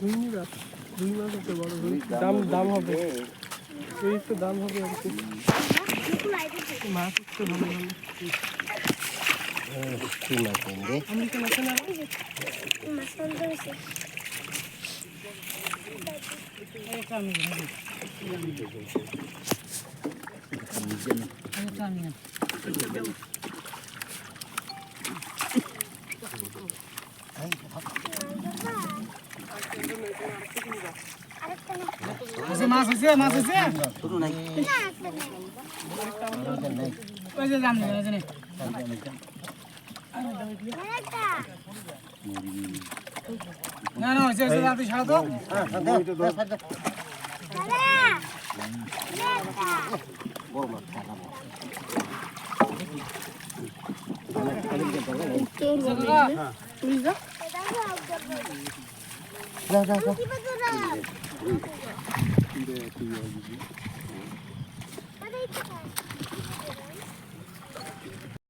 রুই মাছ আছে বড় রুই দাম দাম হবে। রুই একটু দাম হবে আর কি। মাছ একটু ভালো ভালো কি মাছ রে আমি কেন আছে না আছে মাছ আছে মাছ আছে। শুরু নাই ওই যে জানি না। জানি না না ওই যে ওই যে রাতে ছাড়া তো বড় মাছ। Doktor var elinde. O yüzden. Gel gel gel. Şimdi yapıyor bizi. Hadi